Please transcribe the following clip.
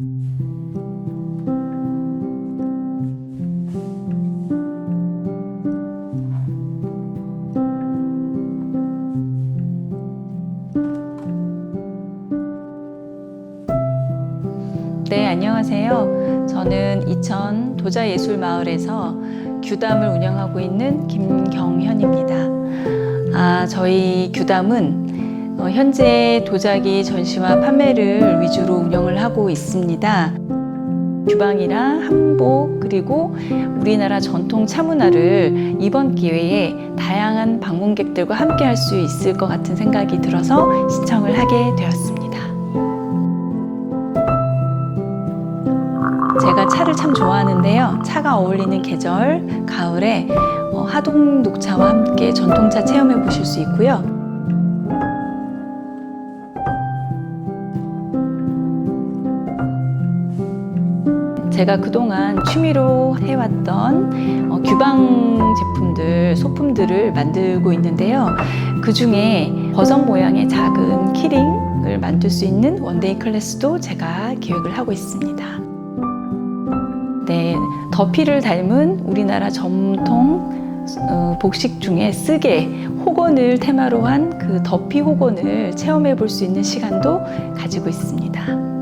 네, 안녕하세요. 저는 이천 도자예술마을에서 규담을 운영하고 있는 김경현입니다. 아, 저희 규담은 어, 현재 도자기 전시와 판매를 위주로 운영을 하고 있습니다. 규방이랑 한복 그리고 우리나라 전통 차문화를 이번 기회에 다양한 방문객들과 함께 할 수 있을 것 같은 생각이 들어서 신청을 하게 되었습니다. 제가 차를 참 좋아하는데요. 차가 어울리는 계절, 가을에 어, 하동 녹차와 함께 전통차 체험해 보실 수 있고요. 제가 그동안 취미로 해왔던 어, 규방 제품들, 소품들을 만들고 있는데요. 그 중에 버섯 모양의 작은 키링을 만들 수 있는 원데이 클래스도 제가 기획을 하고 있습니다. 네, 더피를 닮은 우리나라 전통 어, 복식 중에 쓰게 호건을 테마로 한 그 더피 호건을 체험해 볼 수 있는 시간도 가지고 있습니다.